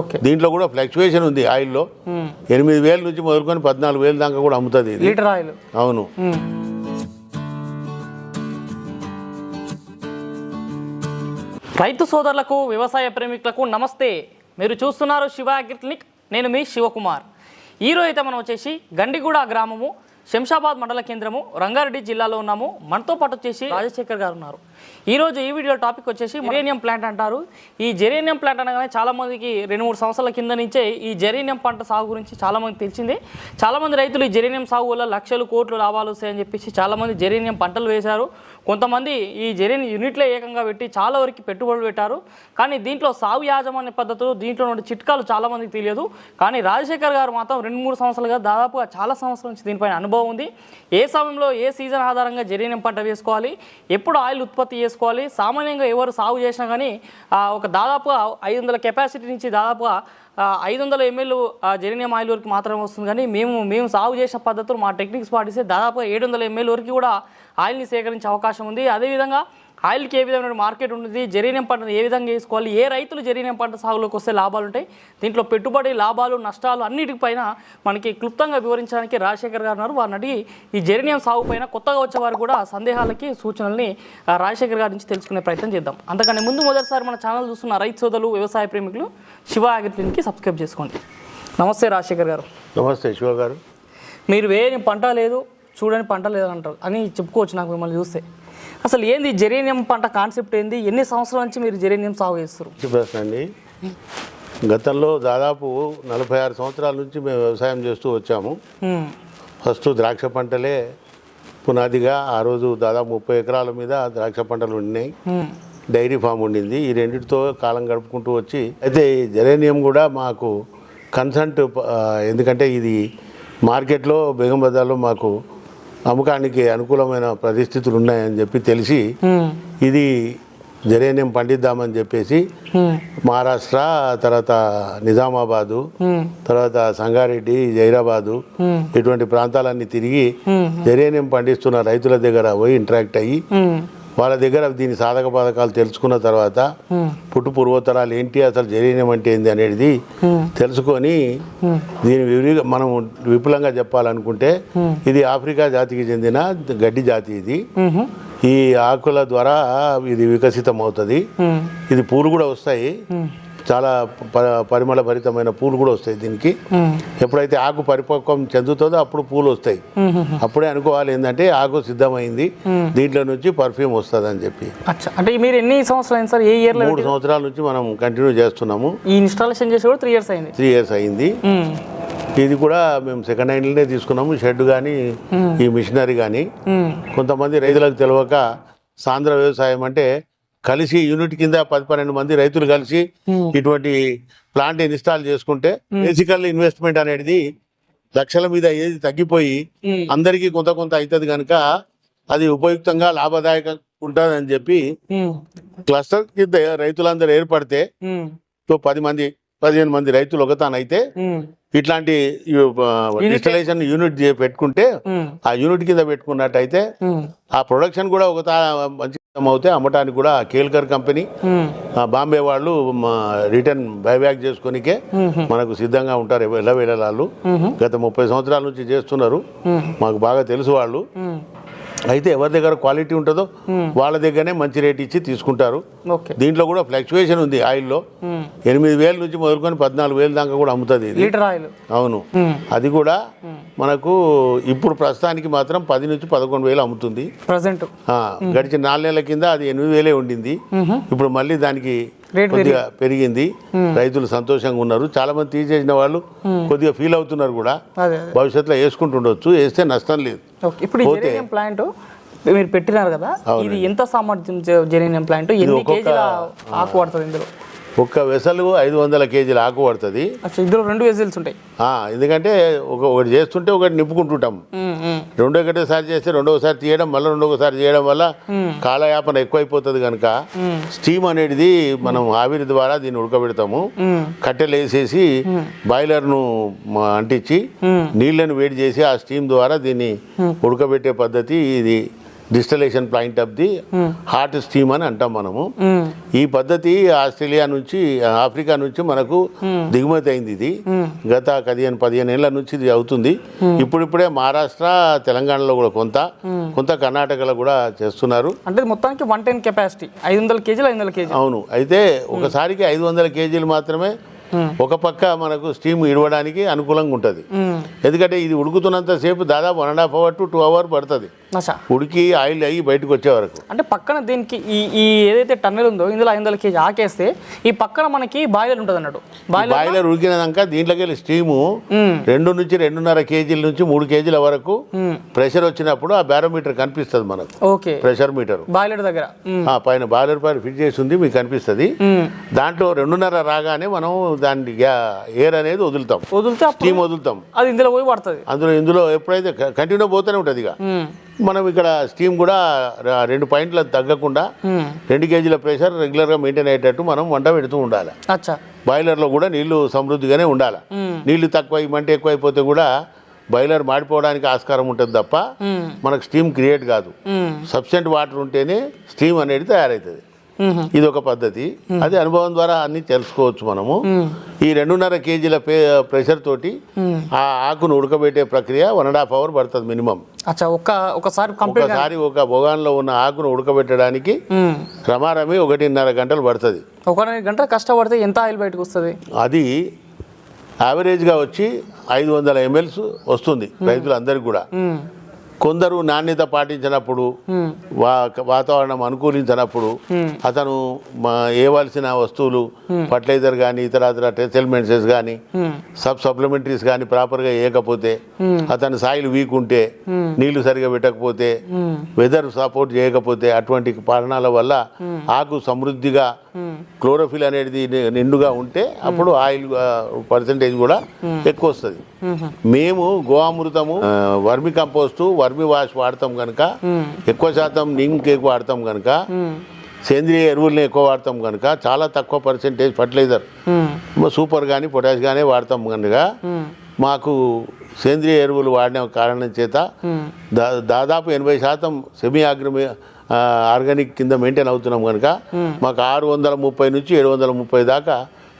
Okay. దీంట్లో కూడా fluctuation ఉంది ఆయిల్లో. ఎనిమిది వేల నుంచి మొదలుకొని పద్నాలుగు వేల దాకా కూడా అమ్ముతుంది లీటర్ ఆయిల్. అవును. రైతు సోదరులకు వ్యవసాయ ప్రేమికులకు నమస్తే. మీరు చూస్తున్నారు శివ అగ్రిక్లినిక్. నేను మీ శివకుమార్. ఈరోజు అయితే మనం వచ్చేసి గండిగూడ గ్రామము శంషాబాద్ మండల కేంద్రము రంగారెడ్డి జిల్లాలో ఉన్నాము. మనతో పాటు వచ్చేసి రాజశేఖర్ గారు ఉన్నారు. ఈరోజు ఈ వీడియో టాపిక్ వచ్చేసి జెరేనియం ప్లాంట్ అంటారు. ఈ జెరేనియం ప్లాంట్ అనగానే చాలా మందికి రెండు మూడు సంవత్సరాల కింద నుంచే ఈ జెరేనియం పంట సాగు గురించి చాలామంది తెలిసింది. తెలిసిందే రైతులు ఈ జెరేనియం సాగు వల్ల లక్షలు కోట్లు లాభాలు వస్తాయని చెప్పేసి చాలామంది జెరేనియం పంటలు వేశారు. కొంతమంది ఈ జెరేని యూనిట్లే ఏకంగా పెట్టి చాలా వరకు పెట్టుబడులు పెట్టారు. కానీ దీంట్లో సాగు యాజమాన్య పద్ధతులు దీంట్లో ఉన్న చిట్కాలు చాలా మందికి తెలియదు. కానీ రాజశేఖర్ గారు మాత్రం రెండు మూడు సంవత్సరాలుగా దాదాపుగా చాలా సంవత్సరాల నుంచి దీనిపైన అనుభవం ఉంది. ఏ సమయంలో ఏ సీజన్ ఆధారంగా జెరేనియం పంట వేసుకోవాలి? ఎప్పుడు ఆయిల్ ఉత్పత్తి చేసుకోవాలి. సామాన్యంగా ఎవరు సాగు చేసినా కానీ ఒక దాదాపుగా ఐదు వందల కెపాసిటీ నుంచి దాదాపుగా ఐదు వందల ఎంఎల్ జెరేనియం ఆయిల్ వరకు మాత్రమే వస్తుంది. కానీ మేము మేము సాగు చేసిన పద్ధతులు మా టెక్నిక్స్ పాటిస్తే దాదాపుగా ఏడు వందల ఎంఎల్ వరకు కూడా ఆయిల్ని సేకరించే అవకాశం ఉంది. అదేవిధంగా ఆయిల్కి ఏ విధమైన మార్కెట్ ఉంటుంది జెరీనియం పంటను ఏ విధంగా వేసుకోవాలి ఏ రైతులు జెరీనియం పంట సాగులోకి వస్తే లాభాలు ఉంటాయి? దీంట్లో పెట్టుబడి లాభాలు నష్టాలు అన్నిటిపైన మనకి క్లుప్తంగా వివరించడానికి రాజశేఖర్ గారు ఉన్నారు. వారిని అడిగి ఈ జెరీనియం సాగు పైన కొత్తగా వచ్చే వారు కూడా సందేహాలకి సూచనల్ని రాజశేఖర్ గారి నుంచి తెలుసుకునే ప్రయత్నం చేద్దాం. అంతకని ముందు మొదటిసారి మన ఛానల్ చూస్తున్న రైతు సోదరులు వ్యవసాయ ప్రేమికులు శివ అగ్రిక్లినిక్కి సబ్స్క్రైబ్ చేసుకోండి. నమస్తే రాజశేఖర్ గారు. నమస్తే శివ గారు. మీరు వేయని పంట లేదు చూడని పంట లేదు అంటారు అని చెప్పుకోవచ్చు నాకు మిమ్మల్ని చూస్తే. అసలు ఏంది జెరేనియం పంట కాన్సెప్ట్ ఏంది? ఎన్ని సంవత్సరాల నుంచి మీరు జెరేనియం సాగు చేస్తారు ప్రశ్న అండి. గతంలో దాదాపు నలభై ఆరు సంవత్సరాల నుంచి మేము వ్యవసాయం చేస్తూ వచ్చాము. ఫస్ట్ ద్రాక్ష పంటలే పునాదిగా ఆ రోజు దాదాపు ముప్పై ఎకరాల మీద ద్రాక్ష పంటలు ఉండినాయి. హ్మ్. డైరీ ఫామ్ ఉండింది. ఈ రెండింటితో కాలం గడుపుకుంటూ వచ్చి అయితే జెరేనియం కూడా మాకు కన్సల్ట్ ఆ, ఎందుకంటే ఇది మార్కెట్లో బేగం బజార్లో మాకు అమ్మకానికి అనుకూలమైన పరిస్థితులు ఉన్నాయని చెప్పి తెలిసి. ఇది జరేనియం పండిద్దామని చెప్పేసి. మహారాష్ట్ర తర్వాత నిజామాబాదు. తర్వాత సంగారెడ్డి జైరాబాదు. ఇటువంటి ప్రాంతాలన్నీ తిరిగి. జరేనియం పండిస్తున్న రైతుల దగ్గర పోయి ఇంటరాక్ట్ అయ్యి. వాళ్ళ దగ్గర దీని సాధక బాధకాలు తెలుసుకున్న తర్వాత. పుట్టు పూర్వోత్తరాలు ఏంటి అసలు జరేనియం అంటే ఏంది అనేది. తెలుసుకొని దీని విరిగా మనం విపులంగా చెప్పాలనుకుంటే ఇది ఆఫ్రికా జాతికి చెందిన గడ్డి జాతి ఇది. ఈ ఆకుల ద్వారా ఇది వికసితం అవుతుంది. ఇది పూలు కూడా వస్తాయి. చాలా ప- పరిమళ భరితమైన పూలు కూడా వస్తాయి దీనికి. ఎప్పుడైతే ఆకు పరిపక్వం చెందుతుందో అప్పుడు పూలు వస్తాయి. అప్పుడే అనుకోవాలి ఏంటంటే ఆకు సిద్ధమైంది. దీంట్లో నుంచి పర్ఫ్యూమ్ వస్తుంది అని చెప్పి అంటే మీరు ఎన్ని సంవత్సరాలు సార్? ఏ ఇయర్లో మూడు సంవత్సరాల నుంచి మనం కంటిన్యూ చేస్తున్నాము. ఈ ఇన్స్టాలేషన్ చేసి కూడా త్రీ ఇయర్స్ అయింది. త్రీ ఇయర్స్ అయింది. ఇది కూడా మేము సెకండ్ హ్యాండ్లోనే తీసుకున్నాము. షెడ్ కానీ ఈ మిషనరీ కానీ. కొంతమంది రైతులకు తెలియక సాంద్ర వ్యవసాయం అంటే కలిసి యూనిట్ కింద పది పన్నెండు మంది రైతులు కలిసి ఇటువంటి ప్లాంట్ ఇన్స్టాల్ చేసుకుంటే బేసికల్ ఇన్వెస్ట్మెంట్ అనేది లక్షల మీద ఏది తగ్గిపోయి. అందరికీ కొంత కొంత అవుతుంది కనుక అది ఉపయుక్తంగా లాభదాయకంగా ఉంటుంది అని చెప్పి. క్లస్టర్ కింద రైతులందరూ ఏర్పడితే పది మంది పదిహేను మంది రైతులు ఒకతానైతే హ్మ్. ఇట్లాంటి ఇన్స్టలేషన్ యూనిట్ పెట్టుకుంటే. ఆ యూనిట్ కింద పెట్టుకున్నట్టయితే. ఆ ప్రొడక్షన్ కూడా ఒక మంచి అవుతే అమ్మటానికి కూడా కేల్కర్ కంపెనీ బాంబే వాళ్ళు రిటర్న్ బైబ్యాక్ చేసుకొనికే మనకు సిద్ధంగా ఉంటారు ఎలా వెళ్ళాళ్ళు గత ముప్పై సంవత్సరాల నుంచి చేస్తున్నారు. మాకు బాగా తెలుసు వాళ్ళు. అయితే ఎవరి దగ్గర క్వాలిటీ ఉంటుందో వాళ్ళ దగ్గరనే మంచి రేట్ ఇచ్చి తీసుకుంటారు. దీంట్లో కూడా ఫ్లక్చువేషన్ ఉంది ఆయిల్లో. ఎనిమిది వేల నుంచి మొదలుకొని పద్నాలుగు వేల దాకా కూడా అమ్ముతుంది లీటర్ ఆయిల్. అవును. అది కూడా మనకు ఇప్పుడు ప్రస్తుతానికి మాత్రం పది నుంచి పదకొండు వేలు అమ్ముతుంది. ప్రజెంట్. గడిచిన నాలుగు నెలల కింద అది ఎనిమిది వేలే ఉండింది. ఇప్పుడు మళ్ళీ దానికి కొద్దిగా పెరిగింది. రైతులు సంతోషంగా ఉన్నారు. చాలా మంది తీసేసిన వాళ్ళు కొద్దిగా ఫీల్ అవుతున్నారు కూడా. భవిష్యత్తులో వేసుకుంటుండొచ్చు. వేస్తే నష్టం లేదు. ఇప్పుడు ప్లాంట్ మీరు పెట్టినారు కదా ఇది ఎంత సామర్థ్యం జె- జెరేనియం ప్లాంట్ ఎన్ని ఒక్కొక్క- కేజీల ఆకు పడుతుంది ఇందులో? ఒక్క వెసలు ఐదు వందల కేజీల ఆకు పడుతుంది. ఇందులో రెండు వెజిల్స్ ఉంటాయి. ఎందుకంటే ఒక ఒకటి చేస్తుంటే ఒకటి నింపుకుంటుంటాం ఉమ్, రెండో ఒకటేసారి చేస్తే రెండోసారి తీయడం మళ్ళీ రెండోసారి చేయడం వల్ల కాలయాపన ఎక్కువైపోతుంది కనుక స్టీమ్ అనేది మనం ఆవిరి ద్వారా దీన్ని ఉడకబెడతాము. కట్టెలు వేసేసి బాయిలర్ను అంటించి నీళ్ళను వేడి చేసి ఆ స్టీమ్ ద్వారా దీన్ని ఉడకబెట్టే పద్ధతి ఇది. Distillation point of the hot steam అని అంటాం మనము. ఈ పద్ధతి ఆస్ట్రేలియా నుంచి ఆఫ్రికా నుంచి మనకు దిగుమతి అయింది ఇది. గత పదిహేను పదిహేను ఏళ్ళ నుంచి ఇది అవుతుంది. ఇప్పుడిప్పుడే మహారాష్ట్ర తెలంగాణలో కూడా కొంత కొంత కర్ణాటకలో కూడా చేస్తున్నారు. అంటే మొత్తానికి వన్ టెన్ కెపాసిటీ. ఐదు వందల కేజీలు ఐదు వందల కేజీలు. అవును. అయితే ఒకసారికి ఐదు వందల కేజీలు మాత్రమే ఒక పక్క మనకు స్టీమ్ ఇడవడానికి అనుకూలంగా ఉంటుంది. ఎందుకంటే ఇది ఉడుకుతున్నంత సేపు దాదాపు one and half hour to two hour పడుతుంది. ఉడికి ఆయిల్ అయ్యి బయటకు వచ్చే వరకు. అంటే పక్కన దీనికి ఈ ఈ ఏదైతే టన్నెల్ ఉందో ఇందులో ఐదు వందల కేజీ ఆకేస్తే ఈ పక్కన మనకి బాయిలర్ ఉంటుంది అన్నట్టు బాయిలర్ ఉడికినాక దీంట్లోకి వెళ్ళి స్టీము రెండు నుంచి రెండున్నర కేజీల నుంచి మూడు కేజీల వరకు ప్రెషర్ వచ్చినప్పుడు ఆ బ్యారోమీటర్ కనిపిస్తుంది మనకు. ఓకే. Pressure metre. బాయిలర్ దగ్గర. పైన బాయిలర్ పైన ఫిట్ చేసి ఉంది మీకు కనిపిస్తుంది. దాంట్లో రెండున్నర రాగానే మనం దాని ఎయిర్ అనేది వదులుతాం. వదిలితే స్టీమ్ వదులుతాం. అది ఇందులో పోయి పడుతుంది. అందులో ఇందులో ఎప్పుడైతే కంటిన్యూ పోతూనే ఉంటుంది ఇక. మనం ఇక్కడ స్టీమ్ కూడా రెండు పాయింట్ల తగ్గకుండా. రెండు కేజీల ప్రెషర్ రెగ్యులర్గా మెయింటైన్ అయ్యేటట్టు మనం వంట పెడుతూ ఉండాలి అచ్చా బాయిలర్లో కూడా నీళ్ళు సమృద్ధిగానే ఉండాలి. నీళ్ళు తక్కువ మంట ఎక్కువైపోతే కూడా బాయిలర్ మాడిపోవడానికి ఆస్కారం ఉంటుంది తప్ప. మనకు స్టీమ్ క్రియేట్ కాదు. సబ్సెంట్ వాటర్ ఉంటేనే స్టీమ్ అనేది తయారవుతుంది. ఇది ఒక పద్ధతి. అది అనుభవం ద్వారా అన్ని తెలుసుకోవచ్చు మనము. ఈ రెండున్నర కేజీల ప్రెషర్ తోటి ఆ ఆకును ఉడకబెట్టే ప్రక్రియ వన్ అండ్ హాఫ్ అవర్ పడుతుంది మినిమం. అచ్చా ఒక్క ఒకసారి కంప్లీట్ ఒకసారి ఒక బొగాన్లో ఉన్న ఆకును ఉడకబెట్టడానికి రమారమి ఒకటిన్నర గంటలు పడుతుంది. ఒక గంట కష్టపడితే ఎంత ఆయిల్ బయటకు వస్తుంది? అది యావరేజ్గా వచ్చి ఐదు వందల ఎంఎల్స్ వస్తుంది రైతులందరికీ కూడా. కొందరు నాణ్యత పాటించినప్పుడు వాతావరణం అనుకూలించినప్పుడు అతను మా ఏవలసిన వస్తువులు ఫర్టిలైజర్ కానీ ఇతర ఇతర సెల్మెంట్సెస్ కానీ. సబ్ సప్లిమెంటరీస్ కానీ ప్రాపర్గా వేయకపోతే అతని సాయిల్ వీక్ ఉంటే నీళ్ళు సరిగా పెట్టకపోతే వెదర్ సపోర్ట్ చేయకపోతే అటువంటి కారణాల వల్ల ఆకు సమృద్ధిగా క్లోరోఫిల్ అనేది నిండుగా ఉంటే అప్పుడు ఆయిల్ పర్సంటేజ్ కూడా ఎక్కువ వస్తుంది. మేము గోవామృతము వర్మి కంపోస్టు వర్మి వాష్ వాడతాం కనుక ఎక్కువ శాతం నీమ్ కేక్ వాడతాం కనుక సేంద్రియ ఎరువుల్ని ఎక్కువ వాడతాం కనుక చాలా తక్కువ పర్సెంటేజ్ ఫర్టిలైజర్ సూపర్ కానీ పొటాష్ కానీ వాడతాం కనుక మాకు సేంద్రియ ఎరువులు వాడిన కారణం చేత దా దాదాపు ఎనభై శాతం సెమీ ఆగ్రమి ఆర్గానిక్ కింద మెయింటైన్ అవుతున్నాం కనుక మాకు ఆరు వందల ముప్పై నుంచి ఏడు వందల ముప్పై దాకా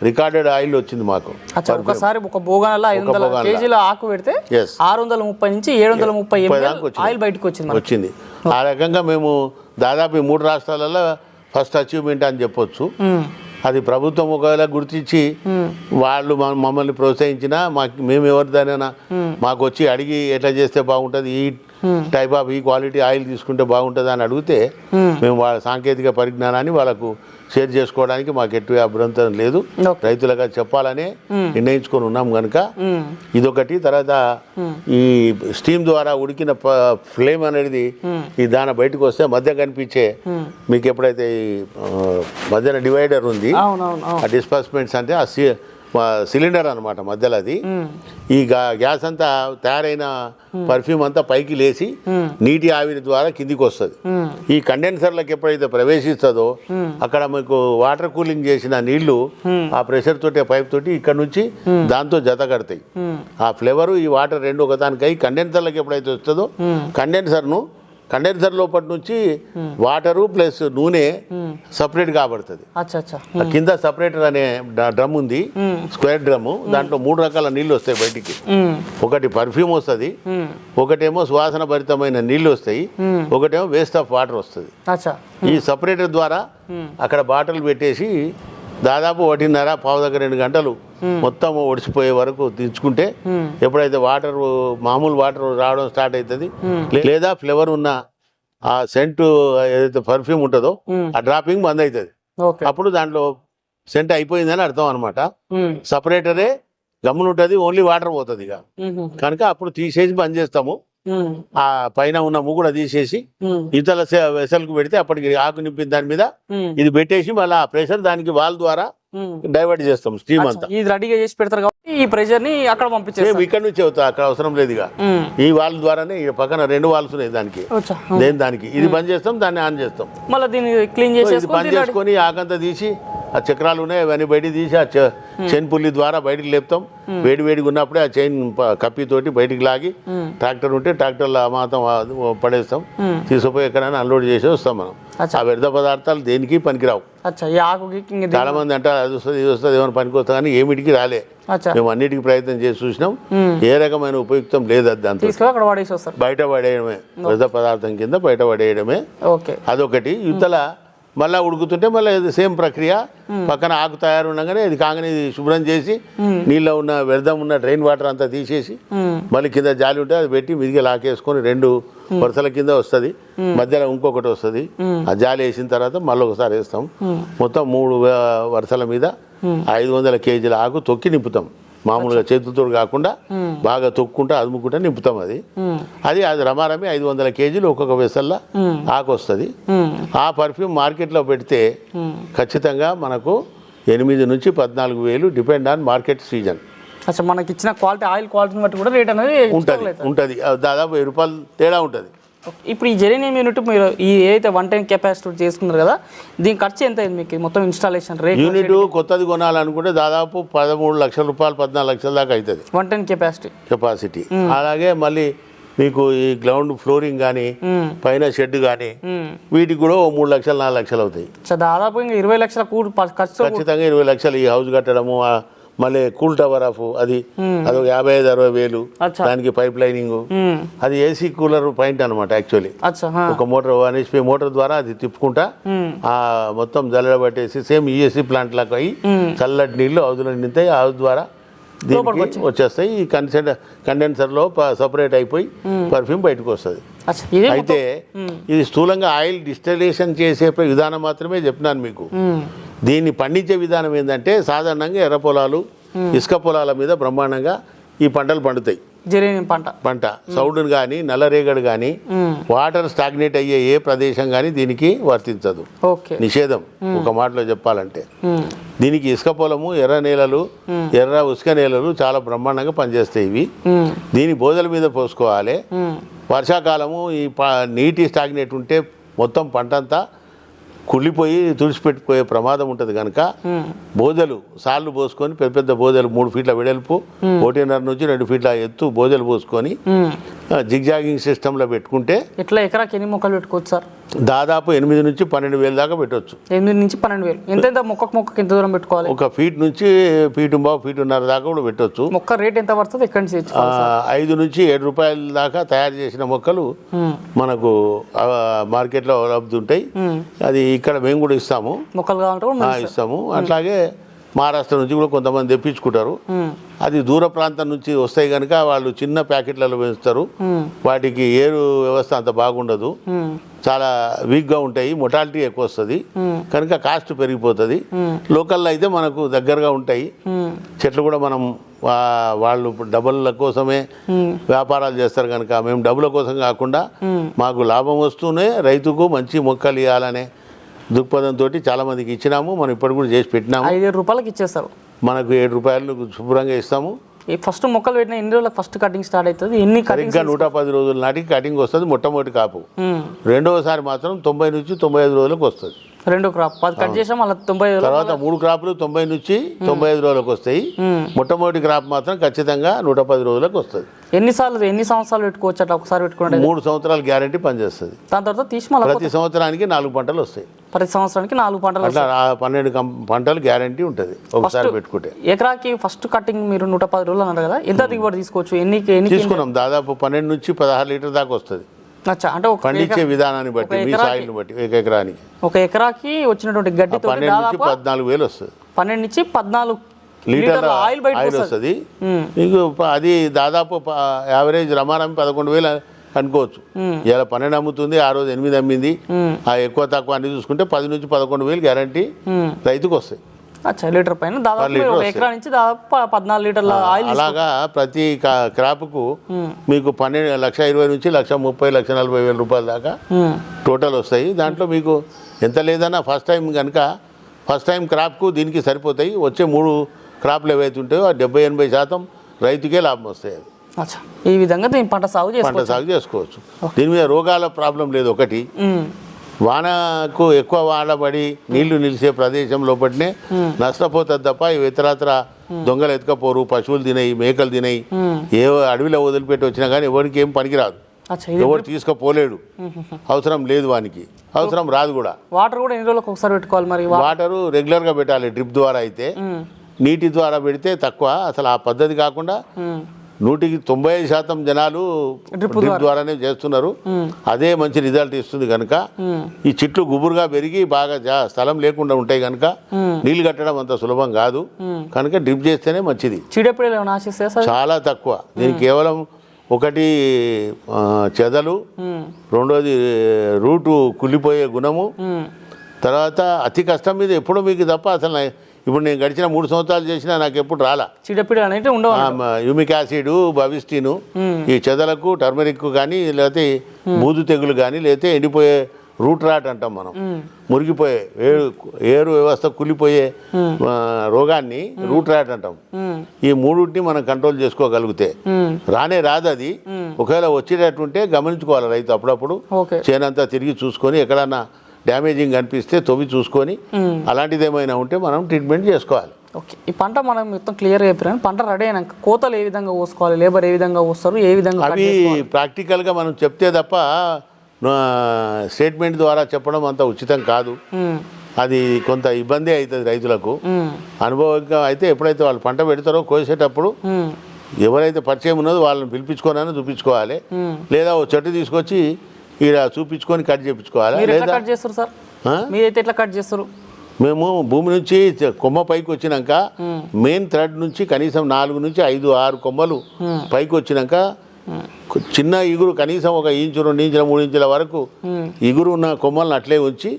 రికార్డెడ్ ఆయిల్ వచ్చింది మాకు ఒకసారి ఒక బోగానలో ఐదు వందల. కేజీల ఆకు పెడితే ఆరు వందల ముప్పై నుంచి ఏడు వందల ముప్పై. ఆయిల్ బయటకు వచ్చింది. వచ్చింది ఆ రకంగా మేము దాదాపు మూడు రాష్ట్రాలలో ఫస్ట్ అచీవ్మెంట్ అని చెప్పొచ్చు. అది ప్రభుత్వం ఒకవేళ గుర్తించి వాళ్ళు మ- మమ్మల్ని ప్రోత్సహించినా మాకు మేము ఎవరిదైనా మాకు వచ్చి అడిగి ఎట్లా చేస్తే బాగుంటుంది ఈ టైప్ ఆఫ్ ఈ క్వాలిటీ ఆయిల్ తీసుకుంటే బాగుంటుంది అని అడిగితే మేము వాళ్ళ సాంకేతిక పరిజ్ఞానాన్ని వాళ్ళకు షేర్ చేసుకోవడానికి మాకు ఎటు అభ్యంతరం లేదు. రైతులుగా చెప్పాలని నిర్ణయించుకొని ఉన్నాం కనుక. ఇదొకటి తర్వాత ఈ స్టీమ్ ద్వారా ఉడికిన ఫ్లేమ్ అనేది ఈ దాన బయటకు వస్తే మధ్య కనిపించే మీకు ఎప్పుడైతే ఈ మధ్యన డివైడర్ ఉంది. ఆ డిస్పర్స్మెంట్స్ అంటే ఆ సిలిండర్ అనమాట మధ్యలో అది. ఈ గ్యాస్ అంతా తయారైన పర్ఫ్యూమ్ అంతా పైకి లేచి నీటి ఆవిరి ద్వారా కిందికి వస్తుంది. ఈ కండెన్సర్లకు ఎప్పుడైతే ప్రవేశిస్తుందో అక్కడ మీకు వాటర్ కూలింగ్ చేసిన నీళ్ళు ఆ ప్రెషర్ తోటి పైప్ తోటి ఇక్కడ నుంచి దాంతో జత కడతాయి. ఆ ఫ్లేవర్ ఈ వాటర్ రెండు ఒకదానికై కండెన్సర్లకు ఎప్పుడైతే వస్తుందో కండెన్సర్ను కండెన్సర్ లోపటి నుంచి వాటరు ప్లస్ నూనె సపరేట్ కాబడుతుంది కింద సపరేటర్ అనే డ్రమ్ ఉంది. Square drum. దాంట్లో మూడు రకాల నీళ్ళు వస్తాయి బయటికి. ఒకటి పర్ఫ్యూమ్ వస్తుంది. ఒకటేమో సువాసన భరితమైన నీళ్ళు వస్తాయి. ఒకటేమో వేస్ట్ ఆఫ్ వాటర్ వస్తుంది. ఈ సపరేటర్ ద్వారా అక్కడ బాటిల్ పెట్టేసి దాదాపు ఒకటిన్నర పావు దగ్గర రెండు గంటలు మొత్తం ఒడిసిపోయే వరకు దించుకుంటే ఎప్పుడైతే వాటర్ మామూలు వాటర్ రావడం స్టార్ట్ అవుతుంది లేదా ఫ్లేవర్ ఉన్న ఆ సెంట్ ఏదైతే పర్ఫ్యూమ్ ఉంటుందో ఆ డ్రాపింగ్ బంద్ అవుతుంది అప్పుడు దాంట్లో సెంట్ అయిపోయిందని అర్థం అనమాట. సపరేటరే గమ్మునుంటుంది ఓన్లీ వాటర్ పోతుంది ఇక. కనుక అప్పుడు తీసేసి బంద్ చేస్తాము. ఆ పైన ఉన్న మూగుడ తీసేసి. ఇతర వెసల్కు పెడితే అప్పటికి ఆకు నింపిన దాని మీద. ఇది పెట్టేసి మళ్ళీ ఆ ప్రెషర్ దానికి వాల్ ద్వారా. డైవర్ట్ చేస్తాం స్టీమ్ అంతా. ఇది రెడీగా చేసి పెడతారు కాబట్టి ఈ ప్రెషర్ని అక్కడ సేమ్ పంపించేస్తారు ఇక్కడ నుంచి అవుతా అక్కడ అవసరం లేదు. ఈ వాల్ ద్వారానే ఈ పక్కన రెండు వాల్స్ ఉన్నాయి దానికి. దేని దానికి. ఇది బంద్ చేస్తాం దాన్ని ఆన్ చేస్తాం. మళ్ళీ దీన్ని క్లీన్ సో ఇది చేసేసుకొని బంద్ చేసుకొని ఆకంతా తీసి ఆ చక్రాలు ఉన్నాయి అవన్నీ బయటికి తీసి ఆ చైన్ పుల్లి ద్వారా బయటికి లేపుతాం. వేడి వేడిగా ఉన్నప్పుడే ఆ చైన్ కప్పితోటి బయటికి లాగి ట్రాక్టర్ ఉంటే ట్రాక్టర్లో ఆ మాత్రం పడేస్తాం. తీసుకుపోయి ఎక్కడైనా అన్లోడ్ చేసి వస్తాం మనం. ఆ వ్యర్థ పదార్థాలు దేనికి పనికిరావు. చాలా మంది అంటారు అది వస్తుంది ఇది వస్తుంది ఏమైనా పనికి వస్తుంది కానీ ఏమిటికి రాలే. మేము అన్నిటికీ ప్రయత్నం చేసి చూసినాం. ఏ రకమైన ఉపయుక్తం లేదు అది దాంతో బయట పడేయడమే. వ్యర్థ పదార్థం కింద బయట పడేయడమే. ఓకే. అదొకటి. యుద్ధల మళ్ళీ ఉడుకుతుంటే మళ్ళీ సేమ్ ప్రక్రియ. పక్కన ఆకు తయారు ఉండగానే ఇది కాగానే ఇది శుభ్రం చేసి నీళ్ళలో ఉన్న వ్యర్థం ఉన్న డ్రైన్ వాటర్ అంతా తీసేసి. మళ్ళీ కింద జాలి ఉంటే అది పెట్టి మీదిగా లాకేసుకొని రెండు వరుసల కింద వస్తుంది. మధ్యలో ఇంకొకటి వస్తుంది. ఆ జాలి వేసిన తర్వాత మళ్ళీ ఒకసారి వేస్తాం. మొత్తం మూడు వరుసల మీద ఐదు వందల కేజీల ఆకు తొక్కి నింపుతాం. మామూలుగా చేతులతో కాకుండా బాగా తొక్కుంటా అదుముకుంటా నింపుతాం అది. అది అది రమారమి ఐదు వందల కేజీలు ఒక్కొక్క వెసల్లా ఆకు వస్తుంది. ఆ పర్ఫ్యూమ్ మార్కెట్లో పెడితే ఖచ్చితంగా మనకు ఎనిమిది నుంచి పద్నాలుగు వేలు డిపెండ్ ఆన్ మార్కెట్ సీజన్. అచ్చా మనకి ఇచ్చిన క్వాలిటీ ఆయిల్ క్వాలిటీని బట్టి కూడా రేట్ అనేది ఉంటుంది. ఉంటుంది. దాదాపు వెయ్యి రూపాయలు తేడా ఉంటుంది. ఇప్పుడు ఈ జెరేనియం యూనిట్ మీరు ఈ ఏదైతే వన్ టైం కెపాసిటీ చేసుకున్నారు కదా దీని ఖర్చు ఎంత అయింది మీకు? మొత్తం ఇన్స్టాలేషన్ రేట్ యూనిట్ కొత్తది కొనాలనుకుంటే దాదాపు పదమూడు లక్షల రూపాయలు పద్నాలుగు లక్షల దాకా అవుతుంది వన్ టెన్ కెపాసిటీ. కెపాసిటీ. అలాగే మళ్ళీ మీకు ఈ గ్రౌండ్ ఫ్లోరింగ్ కానీ పైన షెడ్ కానీ వీటికి కూడా ఓ మూడు లక్షలు నాలుగు లక్షలు అవుతాయి. దాదాపు ఇరవై లక్షల ఖర్చు ఖచ్చితంగా ఇరవై లక్షలు ఈ హౌస్ కట్టడము మళ్ళీ కూల్ టవర్ ఆఫ్ అది అదొక యాభై ఐదు అరవై వేలు. దానికి పైప్ లైనింగ్. అది ఏసీ కూలర్ పాయింట్ అనమాట యాక్చువల్లీ. ఒక మోటార్ వన్ హెచ్పి మోటార్ ద్వారా అది తిప్పుకుంటా. ఆ మొత్తం జల్లెడ పట్టేసి సేమ్ ఈఎస్సీ ప్లాంట్ లాగా అయ్యి చల్లటి నీళ్ళు హౌదులో నింతాయి ఆ హౌస్ ద్వారా దీనికి వచ్చేస్తాయి. ఈ కన్సెంట్ కండెన్సర్లో సపరేట్ అయిపోయి పర్ఫ్యూమ్ బయటకు వస్తుంది. అయితే ఇది స్థూలంగా ఆయిల్ డిస్టిలేషన్ చేసే విధానం మాత్రమే చెప్పినాను మీకు. దీన్ని పండించే విధానం ఏంటంటే సాధారణంగా ఎర్ర పొలాలు ఇసుక పొలాల మీద బ్రహ్మాండంగా ఈ పంటలు పండుతాయి. జెరేనియం పంట. పంట. సౌడును కానీ నల్లరేగడి కానీ. వాటర్ స్టాగ్నేట్ అయ్యే ఏ ప్రదేశం కానీ దీనికి వర్తించదు. ఓకే. నిషేధం. ఒక మాటలో చెప్పాలంటే. దీనికి ఇసుక పొలము ఎర్ర నేలలు ఎర్ర ఉసుక నేలలు చాలా బ్రహ్మాండంగా పనిచేస్తాయి ఇవి. దీని బోదల మీద పోసుకోవాలి. వర్షాకాలము ఈ నీటి స్టాగ్నేట్ ఉంటే మొత్తం పంట అంతా కుళ్ళిపోయి తుడిచిపెట్టిపోయే ప్రమాదం ఉంటుంది కనుక. బోదెలు సార్లు పోసుకొని పెద్ద పెద్ద బోదెలు మూడు ఫీట్ల వెడల్పు ఒకటిన్నర నుంచి రెండు ఫీట్ల ఎత్తు బోదెలు పోసుకొని. జిగ్జాగింగ్ సిస్టంలో పెట్టుకుంటే ఎట్లా ఎకరాకి ఎన్ని మొక్కలు పెట్టుకోవచ్చు సార్? దాదాపు ఎనిమిది నుంచి పన్నెండు వేల దాకా పెట్టవచ్చు ఎనిమిది నుంచి పన్నెండు వేలు. ఎంత మొక్కకు మొక్కకి ఎంత దూరం పెట్టుకోవాలి? ఒక ఫీట్ నుంచి ఫీటు బావు ఫీటున్నర దాకా కూడా పెట్టవచ్చు మొక్క రేట్ ఎంత పడుతుంది? ఎక్కడి నుంచి ఐదు నుంచి ఏడు రూపాయల దాకా తయారు చేసిన మొక్కలు. మనకు మార్కెట్లో లబ్ధి ఉంటాయి. అది ఇక్కడ మేము కూడా ఇస్తాము. మొక్కలు కావాలంటే. ఇస్తాము. అట్లాగే మహారాష్ట్ర నుంచి కూడా కొంతమంది తెప్పించుకుంటారు మ్మ్. అది దూర ప్రాంతం నుంచి వస్తాయి కనుక వాళ్ళు చిన్న ప్యాకెట్లలో పెంచుతారు మ్మ్. వాటికి ఏరు వ్యవస్థ అంత బాగుండదు మ్మ్. చాలా వీక్గా ఉంటాయి మొటాలిటీ ఎక్కువ వస్తుంది. కనుక కాస్ట్ పెరిగిపోతుంది. లోకల్లో అయితే మనకు దగ్గరగా ఉంటాయి. చెట్లు కూడా మనం వాళ్ళు డబ్బుల కోసమే. వ్యాపారాలు చేస్తారు కనుక మేము డబ్బుల కోసం కాకుండా. మాకు లాభం వస్తూనే రైతుకు మంచి మొక్కలు ఇవ్వాలనే దృక్పథంతో చాలా మందికి ఇచ్చినాము మనం ఇప్పుడు కూడా చేసి పెట్టినాము. ఐదు రూపాయలకి ఇచ్చేస్తారు. మనకు ఏడు రూపాయలు శుభ్రంగా ఇస్తాము. ఈ ఫస్ట్ మొక్కలు పెట్టిన ఎన్ని రోజులకు ఫస్ట్ కటింగ్ స్టార్ట్ అవుతుంది? ఎన్ని సరిగ్గా నూట పది రోజుల నాటికి కటింగ్ వస్తుంది మొట్టమొదటి కాపు. రెండవసారి మాత్రం తొంభై నుంచి తొంభై ఐదు రోజులకు వస్తుంది. రెండో క్రాప్ పది కట్ చేసాం మళ్ళీ తొంభై తర్వాత మూడు క్రాపులు తొంభై నుంచి తొంభై ఐదు రోజులకు వస్తాయి. మొట్టమొదటి క్రాప్ మాత్రం ఖచ్చితంగా నూట పది రోజులకు వస్తుంది. ఎన్నిసార్లు ఎన్ని సంవత్సరాలు పెట్టుకోవచ్చు? అట్లా ఒకసారి పెట్టుకుంటే మూడు సంవత్సరాలు గ్యారంటీ పనిచేస్తుంది. దాని తర్వాత తీసి ప్రతి సంవత్సరానికి నాలుగు పంటలు వస్తాయి. ప్రతి సంవత్సరానికి నాలుగు పంటలు అట్లా పన్నెండు పంటలు గ్యారంటీ ఉంటుంది. ఒకసారి పెట్టుకుంటే. ఎకరాకి ఫస్ట్ కటింగ్ మీరు నూట పది రోజులు అన్నారు కదా? ఎంత దిగుబడి తీసుకోవచ్చు? ఎన్ని ఎన్ని తీసుకున్నాం. దాదాపు పన్నెండు నుంచి పదహారు లీటర్ దాకా వస్తుంది. అంటే ఒక పండించే విధానాన్ని బట్టి మీ సాయిల్ని బట్టి ఒక ఎకరానికి ఒక ఎకరాకి వచ్చినటువంటి గడ్డితో పన్నెండు నుంచి పద్నాలుగు వేలు వస్తుంది. పన్నెండు నుంచి పద్నాలుగు లీటర్ ఆయిల్ ఆయిల్ వస్తుంది. ప- అది దాదాపు యావరేజ్ రమారమి పదకొండు వేలు అనుకోవచ్చు. ఇలా పన్నెండు అమ్ముతుంది ఆ రోజు ఎనిమిది అమ్మింది. మ్మ్. ఆ ఎక్కువ తక్కువ అన్ని చూసుకుంటే పది నుంచి పదకొండు వేలు గ్యారంటీ. రైతుకు వస్తాయి అచ్చా లీటర్ పైన? దాదాపు. ఎకరా నుంచి దాదాపు పద్నాలుగు లీటర్ల ఆయిల్ అలాగా ప్రతి కా- క్రాప్కు మీకు పన్నెండు లక్ష ఇరవై నుంచి లక్ష ముప్పై లక్ష నలభై వేల రూపాయల దాకా. టోటల్ వస్తాయి. దాంట్లో మీకు ఎంత లేదన్నా ఫస్ట్ టైం కనుక ఫస్ట్ టైం క్రాప్కు దీనికి సరిపోతాయి. వచ్చే మూడు క్రాప్లు ఏవైతే ఉంటాయో ఆ డెబ్బై ఎనభై శాతం రైతుకే లాభం వస్తాయి ఈ విధంగా దీని పంట సాగు పంట చేసుకోవచ్చు సాగు చేసుకోవచ్చు. దీని మీద రోగాల ప్రాబ్లం లేదు ఒకటి. వానకు ఎక్కువ వాడబడి నీళ్ళు నిలిచే ప్రదేశం లోపలనే నష్టపోతుంది తప్ప ఇవి ఇతరత్ర దొంగలు ఎత్తుకపోరు పశువులు తినయి మేకలు తినయి. ఏ అడవిలో వదిలిపెట్టి వచ్చినా కానీ ఎవరికి ఏం పనికిరాదు. ఎవరు తీసుకుపోలేడు. అవసరం లేదు వానికి. అవసరం రాదు కూడా. వాటర్ కూడా ఎన్ని రోజులకు ఒకసారి పెట్టుకోవాలి మరి? వాటరు రెగ్యులర్గా పెట్టాలి డ్రిప్ ద్వారా అయితే. నీటి ద్వారా పెడితే తక్కువ. అసలు ఆ పద్ధతి కాకుండా నూటికి తొంభై ఐదు శాతం జనాలు డ్రిప్ ద్వారానే చేస్తున్నారు. అదే మంచి రిజల్ట్ ఇస్తుంది కనుక ఈ చెట్లు గుబురుగా పెరిగి బాగా స్థలం లేకుండా ఉంటాయి కనుక నీళ్ళు కట్టడం అంత సులభం కాదు. కనుక డ్రిప్ చేస్తేనే మంచిది. చాలా తక్కువ. దీనికి కేవలం ఒకటి చెదలు రెండోది రూటు కుళ్ళిపోయే గుణము. తర్వాత అతి కష్టం మీద ఎప్పుడు మీకు తప్ప అసలు ఇప్పుడు నేను గడిచిన మూడు సంవత్సరాలు చేసినా నాకు ఎప్పుడు రాలా. చీడపీడలు అనేవి ఉండవు యూమిక్ యాసిడ్ బవిస్టిను ఈ చెదలకు టర్మరిక్ కానీ లేకపోతే బూజు తెగులు కానీ లేకపోతే ఎండిపోయే రూట్ రాట్ అంటాం మనం. మురిగిపోయే ఏరు ఏరు వ్యవస్థ కులిపోయే రోగాన్ని రూట్ రాట్ అంటాం. ఈ మూడింటిని మనం కంట్రోల్ చేసుకోగలిగితే రానే రాదు అది. ఒకవేళ వచ్చేటట్టుంటే గమనించుకోవాలి రైతు అప్పుడప్పుడు. చేనంతా తిరిగి చూసుకొని ఎక్కడన్నా డ్యామేజింగ్ కనిపిస్తే తొవ్వి చూసుకొని అలాంటిది ఏమైనా ఉంటే మనం ట్రీట్మెంట్ చేసుకోవాలి. ఓకే. ఈ పంట మనం మొత్తం క్లియర్గా చెప్పారు పంట రెడీ అయినాక కోతలు ఏ విధంగా కోసుకోవాలి లేబర్ ఏ విధంగా కోస్తారు ఏ విధంగా అవి? ప్రాక్టికల్గా మనం చెప్తే తప్ప స్టేట్మెంట్ ద్వారా చెప్పడం అంత ఉచితం కాదు. అది కొంత ఇబ్బంది అవుతుంది రైతులకు. అనుభవంగా అయితే ఎప్పుడైతే వాళ్ళు పంట పెడతారో కోసేటప్పుడు ఎవరైతే పరిచయం ఉన్నదో వాళ్ళని పిలిపించుకోనని చూపించుకోవాలి. లేదా ఓ చెట్టు తీసుకొచ్చి ఈడ చూపించుకొని కట్ చేయించుకోవాలి? లేదా? కట్ చేస్తారు సార్? ఆ? మీరైతే ఎట్లా కట్ చేస్తారు? మేము భూమి నుంచి కొమ్మ పైకి వచ్చినాక మెయిన్ థ్రెడ్ నుంచి కనీసం నాలుగు నుంచి ఐదు ఆరు కొమ్మలు పైకి వచ్చినాక చిన్న ఇగురు కనీసం ఒక ఇంచు రెండు ఇంచుల మూడు ఇంచుల వరకు ఇగురు ఉన్న కొమ్మలను అట్లే ఉంచి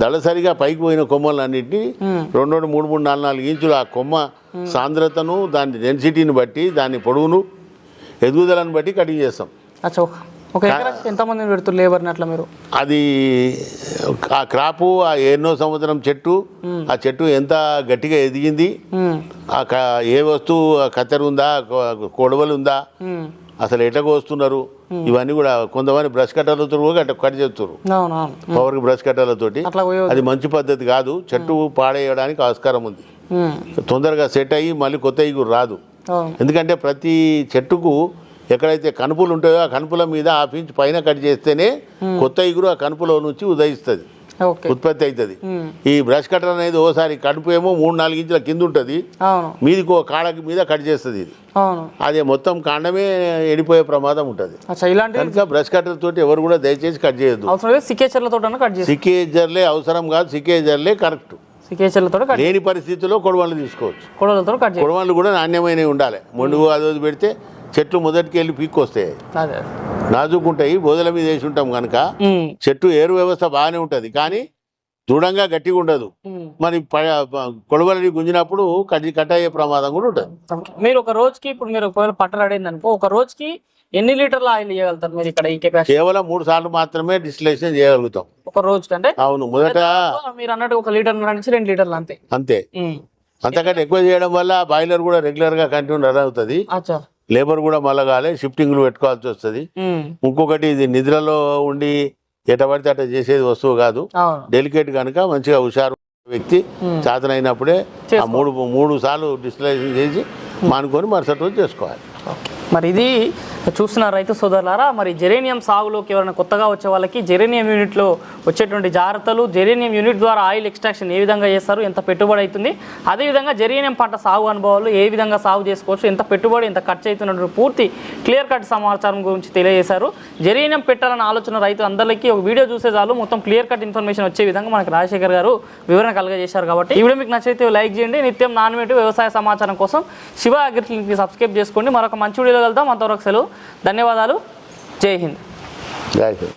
దళసరిగా పైకి పోయిన కొమ్మలన్నింటినీ రెండు రెండు మూడు మూడు నాలుగు నాలుగు ఇంచులు ఆ కొమ్మ సాంద్రతను దాని డెన్సిటీని బట్టి దాని పొడవును ఎదుగుదలను బట్టి కటింగ్ చేస్తాం. ఒక ఎంతమందిని పెడుతున్నారు లేబర్ని అట్లా మీరు? అది ఆ క్రాపు ఆ ఎన్నో సంవత్సరం చెట్టు ఆ చెట్టు ఎంత గట్టిగా ఎదిగింది? ఆ ఏ వస్తువు కత్తెర ఉందా కొడవలు ఉందా? అసలు ఎట్లా కోస్తున్నారు? ఇవన్నీ కూడా కొంతమంది బ్రష్ కట్టర్లతో కూడా కట్ చేస్తారు పవర్ బ్రష్ పోయవద్దు అది మంచి పద్ధతి కాదు. చెట్టు పాడేయడానికి ఆస్కారం ఉంది. తొందరగా సెట్ అయ్యి మళ్ళీ కొత్త ఇగురు రాదు. ఎందుకంటే ప్రతి చెట్టుకు ఎక్కడైతే కనుపులు ఉంటాయో ఆ కనుపుల మీద హాఫ్ ఇంచ్ పైన కట్ చేస్తేనే కొత్త ఇగురు ఆ కనుపులో నుంచి ఉదయిస్తుంది. ఉత్పత్తి అవుతుంది ఉమ్, ఈ బ్రష్ కట్టర్ అనేది ఓసారి కడుపు ఏమో మూడు నాలుగు ఇంచుల కింద ఉంటుంది. ఒక కాడకి మీద కట్ చేస్తుంది ఇది. అది మొత్తం కాండమే ఎండిపోయే ప్రమాదం ఉంటుంది. కనుక బ్రష్ కట్టర్ తోటి ఎవరు కూడా దయచేసి కట్ చేయొద్దు. సికేజర్లే అవసరం కాదు సికేజర్లే కరెక్ట్. లేని పరిస్థితుల్లో కొడవళ్ళు తీసుకోవచ్చు. కొడవలతో కొడవళ్ళు కూడా నాణ్యమైనవి ఉండాలి. మొండుగు అది పెడితే చెట్లు మొదటికి వెళ్ళి పీక్కొస్తాయి నాజుకుంటాయి బోదల మీద వేసి ఉంటాం కనుక చెట్టు ఏరు వ్యవస్థ బాగానే ఉంటుంది. కానీ దృఢంగా గట్టిగా ఉండదు. మరి కొడవలని గుంజినప్పుడు కట్ కట్ అయ్యే ప్రమాదం కూడా ఉంటుంది. మీరు ఒక రోజుకి ఇప్పుడు మీరు ఒకవేళ పట్ట రెడైంది అనుకో ఒక రోజుకి ఎన్ని లీటర్ల ఆయిల్ ఇవ్వగలుగుతారు మీరు ఇక్కడ ఈ కెపాసిటీ కేవలం మూడు సార్లు మాత్రమే డిస్టిలేషన్ చేయగలుగుతాం. ఒక రోజుకి అంటే? అవును. మొదట మీరు అన్నట్టు ఒక లీటర్ నుంచి రెండు లీటర్లు అంతే. అంతే. అంతకంటే ఎక్కువ చేయడం వల్ల బాయిలర్ కూడా రెగ్యులర్గా కంటిన్యూ రన్ అవుతుంది. లేబర్ కూడా మళ్ళగాలి షిఫ్టింగ్లు పెట్టుకోవాల్సి వస్తుంది. ఇంకొకటి ఇది నిద్రలో ఉండి ఎట పడితే అట్ట చేసేది వస్తువు కాదు. డెలికేట్ కనుక మంచిగా హుషారు వ్యక్తి చేతనైనప్పుడే ఆ మూడు మూడు సార్లు డిస్టిలేషన్ చేసి మానుకొని మరుసటి రోజు చేసుకోవాలి. మరి ఇది చూస్తున్న రైతు సోదరులారా మరి జెరేనియం సాగులోకి ఎవరైనా కొత్తగా వచ్చే వాళ్ళకి జెరేనియం యూనిట్లో వచ్చేటువంటి జాగ్రత్తలు జెరేనియం యూనిట్ ద్వారా ఆయిల్ ఎక్స్ట్రాక్షన్ ఏ విధంగా చేస్తారు ఎంత పెట్టుబడి అవుతుంది అదేవిధంగా జెరేనియం పంట సాగు అనుభవాలు ఏ విధంగా సాగు చేసుకోవచ్చు ఎంత పెట్టుబడి ఎంత ఖర్చు అవుతున్నటువంటి పూర్తి క్లియర్ కట్ సమాచారం గురించి తెలియజేశారు. జెరేనియం పెట్టాలన్న ఆలోచన రైతు అందరికీ ఒక వీడియో చూసే చాలు మొత్తం క్లియర్ కట్ ఇన్ఫర్మేషన్ వచ్చే విధంగా మనకి రాజశేఖర్ గారు వివరణ కలగజేశారు కాబట్టి ఈ వీడియో మీకు నచ్చితే లైక్ చేయండి. నిత్యం నాన్మేటి వ్యవసాయ సమాచారం కోసం శివ అగ్రిక్లినిక్ని సబ్స్క్రైబ్ చేసుకోండి. మరొక మంచి వీడియో వెళ్తాం అంతవరకు సెలవు. ధన్యవాదాలు. జై హింద్. జై హింద్.